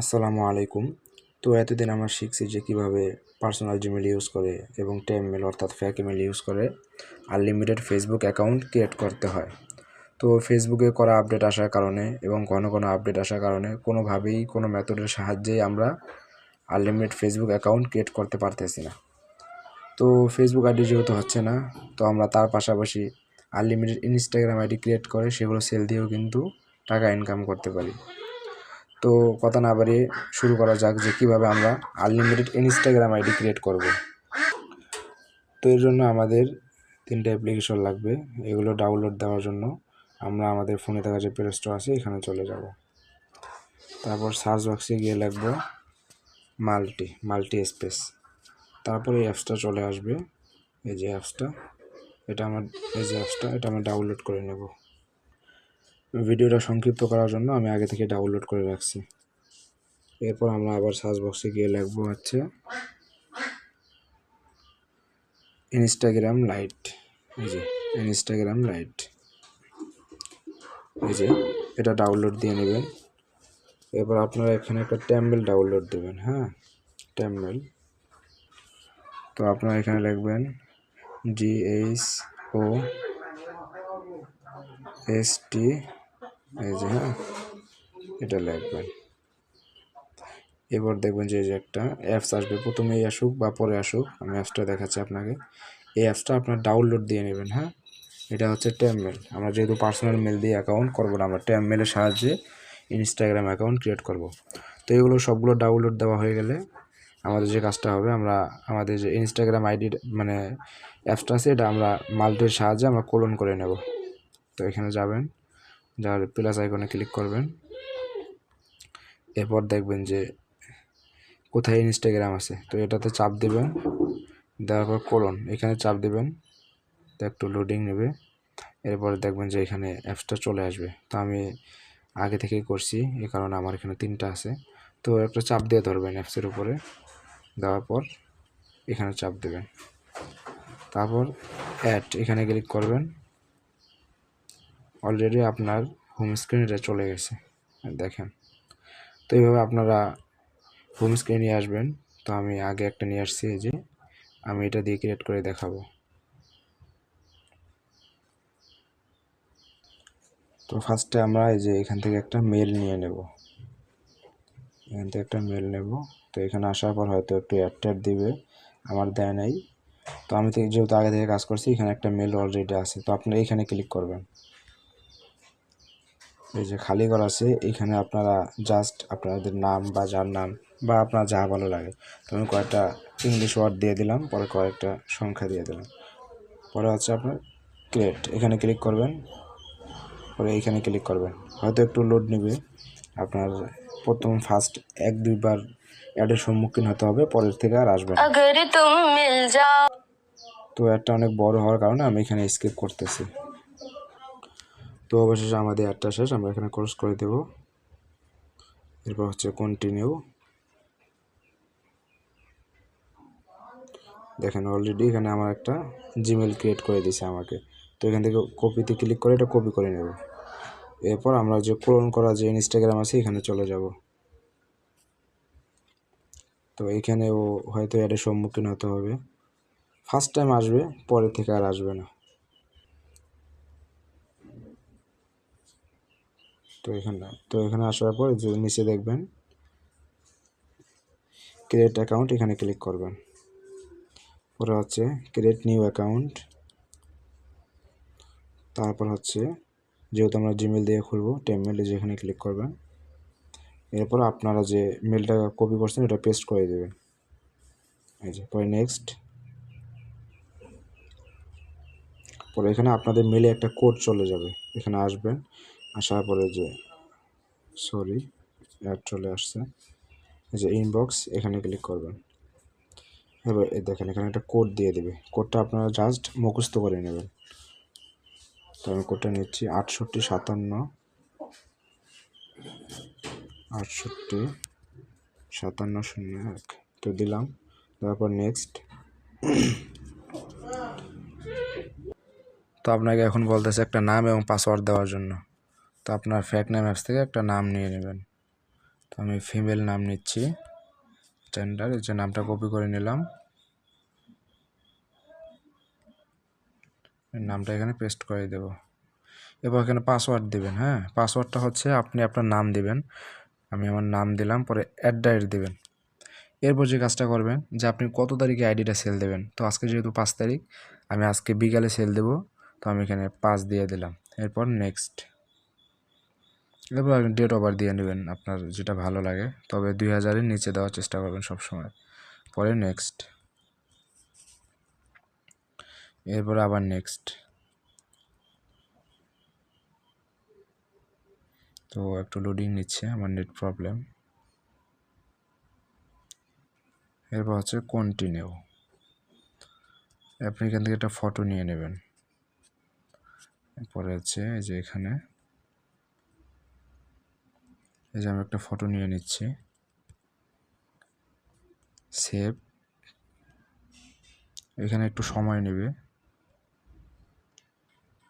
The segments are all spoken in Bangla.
আসসালামু আলাইকুম। তো এতদিন আমরা শিখছি যে কীভাবে পার্সোনাল জিমেল ইউজ করে এবং টেম মেল অর্থাৎ ফ্যাক ইমেল ইউজ করে আনলিমিটেড ফেসবুক অ্যাকাউন্ট ক্রিয়েট করতে হয়। তো ফেসবুকে করা আপডেট আসার কারণে এবং ঘন ঘন আপডেট আসার কারণে কোনোভাবেই কোনো মেথডের সাহায্যেই আমরা আনলিমিটেড ফেসবুক অ্যাকাউন্ট ক্রিয়েট করতে পারতেছি না। তো ফেসবুক আইডি যেহেতু হচ্ছে না, তো আমরা তার পাশাপাশি আনলিমিটেড ইনস্টাগ্রাম আইডি ক্রিয়েট করে সেগুলো সেল দিয়েও কিন্তু টাকা ইনকাম করতে পারি। তো কথা না বাড়িয়ে শুরু করা যাক যে কীভাবে আমরা আনলিমিটেড ইনস্টাগ্রাম আইডি ক্রিয়েট করব। তো এর জন্য আমাদের তিনটা অ্যাপ্লিকেশন লাগবে। এগুলো ডাউনলোড দেওয়ার জন্য আমরা আমাদের ফোনে থাকা যে প্লে স্টোর আছে, এখানে চলে যাব। তারপর সার্চ বক্সে গিয়ে লিখব মাল্টি মাল্টি স্পেস তারপরে এই অ্যাপসটা চলে আসবে। এই যে অ্যাপসটা এটা আমার, এই যে অ্যাপসটা এটা আমি ডাউনলোড করে নেব। ভিডিওটা সংক্ষিপ্ত করার জন্য আমি আগে থেকে ডাউনলোড করে রাখছি। এরপর আমরা আবার সার্চ বক্সে গিয়ে লিখব হচ্ছে ইনস্টাগ্রাম লাইট এই যে ইনস্টাগ্রাম লাইট এই যে এটা ডাউনলোড দিয়ে নেবেন। এরপর আপনারা এখানে একটা ট্যাম্বেল ডাউনলোড দেবেন হ্যাঁ? ট্যাম্বেল তো আপনারা এখানে লিখবেন G H O S T এই যে হ্যাঁ এটা লিখবেন এবার দেখবেন যে একটা অ্যাপস আসবে। প্রথমেই আসুক বা পরে আসুক, আমি অ্যাপসটা দেখাচ্ছি আপনাকে। এই অ্যাপসটা আপনার ডাউনলোড দিয়ে নেবেন হ্যাঁ? এটা হচ্ছে ট্যাম মেল আমরা যেহেতু পার্সোনাল মেল দিয়ে অ্যাকাউন্ট করব না, আমরা ট্যাম মেলের সাহায্যে ইনস্টাগ্রাম অ্যাকাউন্ট ক্রিয়েট করব। তো এগুলো সবগুলো ডাউনলোড দেওয়া হয়ে গেলে আমাদের যে কাজটা হবে, আমরা আমাদের যে ইনস্টাগ্রাম আইডি মানে অ্যাপসটা আছে, এটা আমরা মাল্টির সাহায্যে আমরা কোলন করে নেব। তো এখানে যাবেন। যার প্লাস আইকনে ক্লিক করবেন। এরপর দেখবেন যে কোথায় ইনস্টাগ্রাম আছে? তো এটাতে চাপ দেবেন। দেওয়ার পর কোলন এখানে চাপ দেবেন। তো একটু লোডিং নেবে। এরপর দেখবেন যে এখানে অ্যাপসটা চলে আসবে। তো আমি আগে থেকেই করছি এই কারণে আমার এখানে তিনটা আছে। তো একটা চাপ দিয়ে ধরবেন অ্যাপসের উপরে। দেওয়ার পর এখানে চাপ দেবেন। তারপর অ্যাড এখানে ক্লিক করবেন। অলরেডি আপনার হোম স্ক্রিন এটা চলে গেছে। দেখেন। তো এইভাবে আপনারা হোম স্ক্রিনে নিয়ে আসবেন। তো আমি আগে একটা নিয়ে আসছি যে। আমি এটা দিয়ে ক্রিয়েট করে দেখাবো। তো ফার্স্টে আমরা এই যে এখান থেকে একটা মেল নিয়ে নেব। এখান থেকে একটা মেল নেব। তো এখানে আসার পর হয়তো একটু অ্যাড দিবে। আমার দেয় নাই। তো আমি যেহেতু আগে থেকে কাজ করছি, এখানে একটা মেল অলরেডি আছে। তো আপনারা এখানে ক্লিক করবেন। এই যে খালি ঘর আছে এখানে আপনারা জাস্ট আপনাদের নাম বা যার নাম বা আপনার যা ভালো লাগে। তো আমি কয়েকটা ইংলিশ ওয়ার্ড দিয়ে দিলাম পরে কয়েকটা সংখ্যা দিয়ে দিলাম। পরে হচ্ছে আপনার ক্রিয়েট এখানে ক্লিক করবেন। পরে এখানে ক্লিক করবেন। হয়তো একটু লোড নেবে। আপনার প্রথম ফার্স্ট এক দুইবার অ্যাডের সম্মুখীন হতে হবে পরের থেকে আর আসবে তো অ্যাডটা অনেক বড় হওয়ার কারণে আমি এখানে স্কিপ করতেছি। তো অবশেষে আমাদের অ্যাডটা শেষ, আমরা এখানে ক্রস করে দেব। এরপর হচ্ছে কন্টিনিউ দেখেন অলরেডি এখানে আমার একটা জিমেল ক্রিয়েট করে দিয়েছে আমাকে। তো এখান থেকে কপিতে ক্লিক করে এটা কপি করে নেব। এরপর আমরা যে পূরণ করা যে ইনস্টাগ্রাম আছে, এখানে চলে যাব। তো এখানে ও হয়তো অ্যাডের সম্মুখীন হতে হবে। ফার্স্ট টাইম আসবে, পরে থেকে আর আসবে না। তো এখানে তো এখানে আসার পর নিচে দেখবেন ক্রিয়েট অ্যাকাউন্ট এখানে ক্লিক করবেন। পরে হচ্ছে ক্রিয়েট নিউ অ্যাকাউন্ট তারপর হচ্ছে যেহেতু আমরা জিমেল দিয়ে খুলবো টেমমেলে যেখানে ক্লিক করবেন। এরপর আপনারা যে মেলটা কপি করছেন, এটা পেস্ট করে দেবেন। এই যে, পরে নেক্সট পরে এখানে আপনাদের মেলে একটা কোড চলে যাবে। এখানে আসবেন। আসার পরে যে সরি অ্যাড চলে আসছে। এই যে ইনবক্স এখানে ক্লিক করবেন। এবার দেখেন, এখানে একটা কোড দিয়ে দেবে। কোডটা আপনারা জাস্ট মুখস্থ করে নেবেন। তো আমি কোডটা নিচ্ছি আটষট্টি সাতান্ন। আটষট্টি সাতান্ন শূন্য এক। তো দিলাম। তারপর নেক্সট তো আপনাকে এখন বলতেছে একটা নাম এবং পাসওয়ার্ড দেওয়ার জন্য। তো আপনার ফ্যাক নাম অ্যাপস থেকে একটা নাম নিয়ে নেবেন। তো আমি ফিমেল নাম নিচ্ছি। স্ট্যান্ডার্ড এই যে নামটা কপি করে নিলাম। নামটা এখানে পেস্ট করে দেব। এবার এখানে পাসওয়ার্ড দিবেন হ্যাঁ? পাসওয়ার্ডটা হচ্ছে আপনি আপনার নাম দিবেন। আমি আমার নাম দিলাম, পরে অ্যাট দ্য দেবেন। এরপর যে কাজটা করবেন, যে আপনি কত তারিখে আইডিটা সেল দেবেন। তো আজকে যেহেতু পাঁচ তারিখ, আমি আজকে বিকালে সেল দেবো। তো আমি এখানে পাঁচ দিয়ে দিলাম। এরপর নেক্সট এরপর ডেট ওভার দিয়ে নেবেন আপনার যেটা ভালো লাগে। তবে দুই হাজারের নিচে দেওয়ার চেষ্টা করবেন সবসময়। পরে নেক্সট এরপর আবার নেক্সট তো একটু লোডিং নিচ্ছে আমার নেট প্রবলেম এরপর হচ্ছে কন্টিনিউ আপনি এখান থেকে একটা ফটো নিয়ে নেবেন। এরপরে হচ্ছে এই যে এখানে। এই যে আমি একটা ফটো নিয়ে নিচ্ছি। সেভ এখানে একটু সময় নেবে।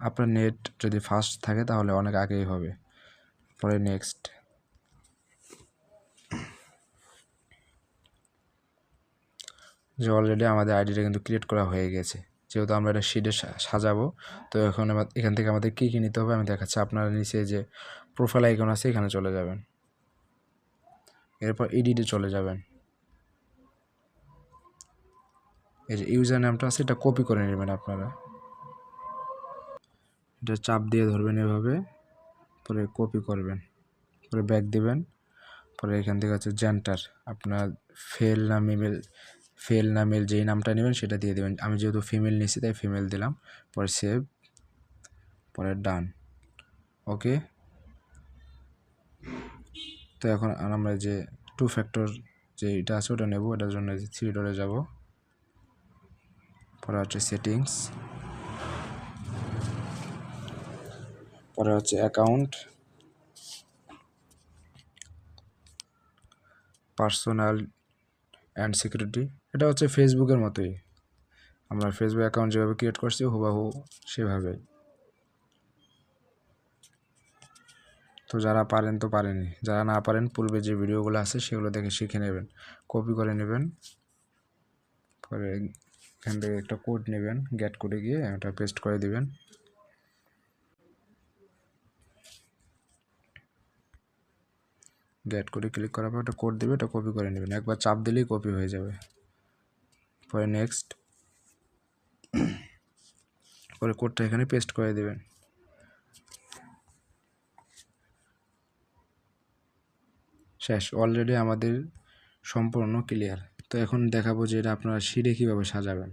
আপনার নেট যদি ফাস্ট থাকে তাহলে অনেক আগেই হবে। পরে নেক্সট যে অলরেডি আমাদের আইডিটা কিন্তু ক্রিয়েট করা হয়ে গেছে। যেহেতু আমরা এটা শিটে সাজাবো, তো এখন এখান থেকে আমাদের কী কী নিতে হবে আমি দেখাচ্ছি। আপনারা নিচে যে প্রোফাইল আইকন আছে এখানে চলে যাবেন। এরপর এডিটে চলে যাবেন। এই যে ইউজার নামটা আছে, এটা কপি করে নেবেন আপনারা। এটা চাপ দিয়ে ধরবেন এভাবে, পরে কপি করবেন, পরে ব্যাক দেবেন, পরে এখান থেকে হচ্ছে জেন্টার আপনার ফেল না মেল ফেল না মেল যেই নামটা নেবেন সেটা দিয়ে দেবেন। আমি যেহেতু ফিমেল নিছি তাই ফিমেল দিলাম, পরে সেভ পরে ডান ওকে তো এখন আমরা যে টু ফ্যাক্টর যে এটা আছে ওটা নেব, এটার জন্য থ্রি ডোরে যাব। পরে হচ্ছে সেটিংস পরে হচ্ছে অ্যাকাউন্ট পার্সোনাল অ্যান্ড সিকিউরিটি এটা হচ্ছে ফেসবুকের মতোই। আমরা ফেসবুক অ্যাকাউন্ট যেভাবে ক্রিয়েট করছি, হুবাহু সেভাবেই। তো যারা পারেন তো পারেনি যারা না পারেন, পূর্বে যে ভিডিওগুলো আছে সেগুলো দেখে শিখে নেবেন। কপি করে নেবেন। পরে এখান থেকে একটা কোড নেবেন গ্যাট কোডে গিয়ে এটা পেস্ট করে দিবেন। গ্যাট কোডে ক্লিক করার পর একটা কোড দেবে, ওটা কপি করে নেবেন। একবার চাপ দিলেই কপি হয়ে যাবে। পরে নেক্সট পরে কোডটা এখানে পেস্ট করে দেবেন। শেষ অলরেডি আমাদের সম্পূর্ণ ক্লিয়ার তো এখন দেখাবো যে এটা আপনারা শিটে কীভাবে সাজাবেন।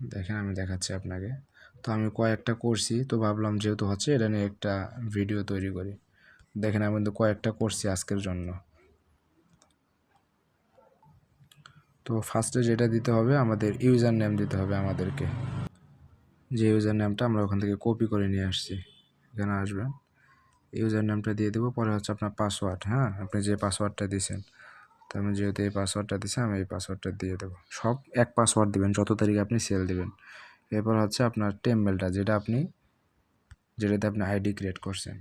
দেখেন আমি দেখাচ্ছি আপনাকে। তো আমি কয়েকটা করছি, তো ভাবলাম যেহেতু হচ্ছে এটা নিয়ে একটা ভিডিও তৈরি করি। দেখেন আমি কিন্তু কয়েকটা করছি আজকের জন্য। তো ফার্স্টে যেটা দিতে হবে, আমাদের ইউজার নেম দিতে হবে আমাদেরকে। যে ইউজার নেমটা আমরা ওখান থেকে কপি করে নিয়ে আসছি। এখানে আসবেন। ইউজার নামটা দিয়ে দেবো, পরে হচ্ছে আপনার পাসওয়ার্ড হ্যাঁ? আপনি যে পাসওয়ার্ডটা দিয়েছেন তো আমি যেহেতু এই পাসওয়ার্ডটা দিয়েছি আমি এই পাসওয়ার্ডটা দিয়ে দেবো। সব এক পাসওয়ার্ড দিবেন, যত তারিখে আপনি সেল দিবেন। এরপর হচ্ছে আপনার টেম্বেলটা যেটা আপনি, যেটাতে আপনি আইডি ক্রিয়েট করছেন।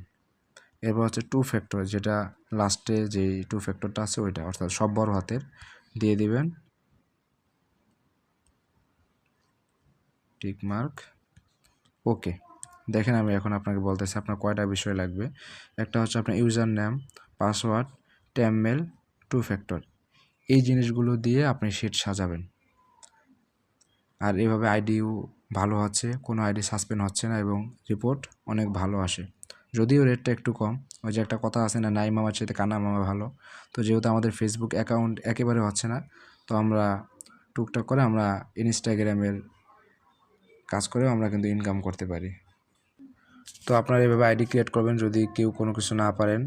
এরপর হচ্ছে টু ফ্যাক্টর যেটা লাস্টে যেই টু ফ্যাক্টরটা আছে, ওইটা, অর্থাৎ সব বড় হাতের, দিয়ে দিবেন। টিক মার্ক ওকে দেখেন আমি এখন আপনাকে বলতেছি আপনার কয়টা বিষয় লাগবে। একটা হচ্ছে আপনার user name password, temp mail two factor এই জিনিসগুলো দিয়ে আপনি শিট সাজাবেন। আর এভাবে আইডিও ভালো হচ্ছে কোনো আইডি সাসপেন্ড হচ্ছে না এবং রিপোর্ট অনেক ভালো আসে। যদিও রেটটা একটু কম, ওই যে একটা কথা আছে না, নাই মামার চাইতে কানা মামা ভালো। তো যেহেতু আমাদের ফেসবুক অ্যাকাউন্ট একেবারে হচ্ছে না, তো আমরা টুকটাক করে আমরা ইনস্টাগ্রামের কাজ করেও আমরা কিন্তু ইনকাম করতে পারি। তো আপনারা এভাবে আইডি ক্রিয়েট করবেন, যদি কেউ কোনো কিছু না পারেন,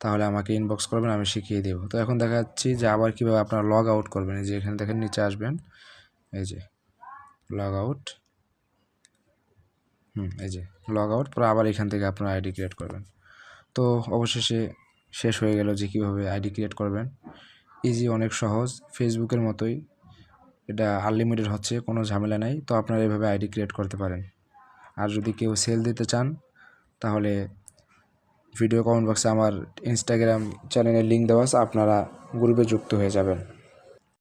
তাহলে আমাকে ইনবক্স করবেন, আমি শিখিয়ে দেবো। তো এখন দেখা যাচ্ছি যে আবার কীভাবে আপনারা লগ আউট করবেন। এই যে এখানে দেখেন নিচে আসবেন, এই যে লগ আউট হুম, এই যে লগ আউট পরে আবার এখান থেকে আপনারা আইডি ক্রিয়েট করবেন। তো অবশেষে শেষ হয়ে গেল যে কীভাবে আইডি ক্রিয়েট করবেন। ইজি, অনেক সহজ ফেসবুকের মতোই। এটা আনলিমিটেড হচ্ছে, কোনো ঝামেলা নাই। তো আপনারা এভাবে আইডি ক্রিয়েট করতে পারেন। আর যদি কেউ সেল দিতে চান, তাহলে ভিডিও কমেন্ট বক্সে আমার ইনস্টাগ্রাম চ্যানেলের লিঙ্ক দেওয়া আছে, আপনারা গ্রুপে যুক্ত হয়ে যাবেন।